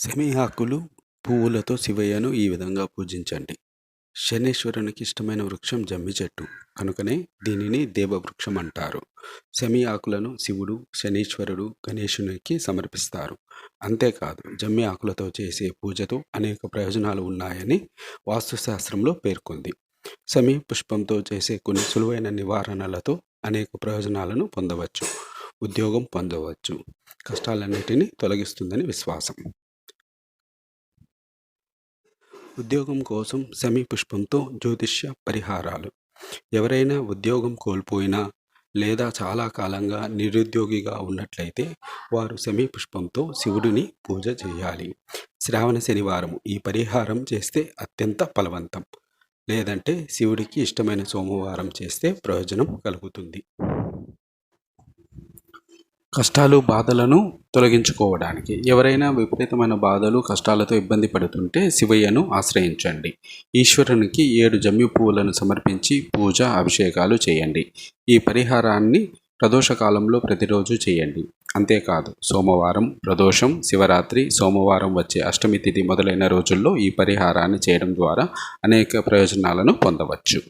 Semi ఆకులు పువ్వులతో శివయ్యను ఈ విధంగా పూజించండి. శనేశ్వరునికి ఇష్టమైన వృక్షం జమ్మి చెట్టు. కనుకనే దీనిని దేవవృక్షం అంటారు. సెమి ఆకులను శివుడు శనీశ్వరుడు గణేశునికి సమర్పిస్తారు. అంతేకాదు జమ్మి ఆకులతో చేసే పూజతో అనేక ప్రయోజనాలు ఉన్నాయని వాస్తుశాస్త్రంలో పేర్కొంది. సమీ పుష్పంతో చేసే కొన్ని సులువైన నివారణలతో అనేక ప్రయోజనాలను పొందవచ్చు. ఉద్యోగం పొందవచ్చు. కష్టాలన్నిటినీ తొలగిస్తుందని విశ్వాసం. ఉద్యోగం కోసం సెమి పుష్పంతో జ్యోతిష్య పరిహారాలు. ఎవరైనా ఉద్యోగం కోల్పోయినా లేదా చాలా కాలంగా నిరుద్యోగిగా ఉన్నట్లయితే వారు సెమి పుష్పంతో శివుడిని పూజ చేయాలి. శ్రావణ శనివారం ఈ పరిహారం చేస్తే అత్యంత ఫలవంతం. లేదంటే శివుడికి ఇష్టమైన సోమవారం చేస్తే ప్రయోజనం కలుగుతుంది. కష్టాలు బాధలను తొలగించుకోవడానికి. ఎవరైనా విపరీతమైన బాధలు కష్టాలతో ఇబ్బంది పడుతుంటే శివయ్యను ఆశ్రయించండి. ఈశ్వరునికి ఏడు జమ్మి పువ్వులను సమర్పించి పూజ అభిషేకాలు చేయండి. ఈ పరిహారాన్ని ప్రదోషకాలంలో ప్రతిరోజు చేయండి. అంతేకాదు సోమవారం ప్రదోషం శివరాత్రి సోమవారం వచ్చే అష్టమి తిథి మొదలైన రోజుల్లో ఈ పరిహారాన్ని చేయడం ద్వారా అనేక ప్రయోజనాలను పొందవచ్చు.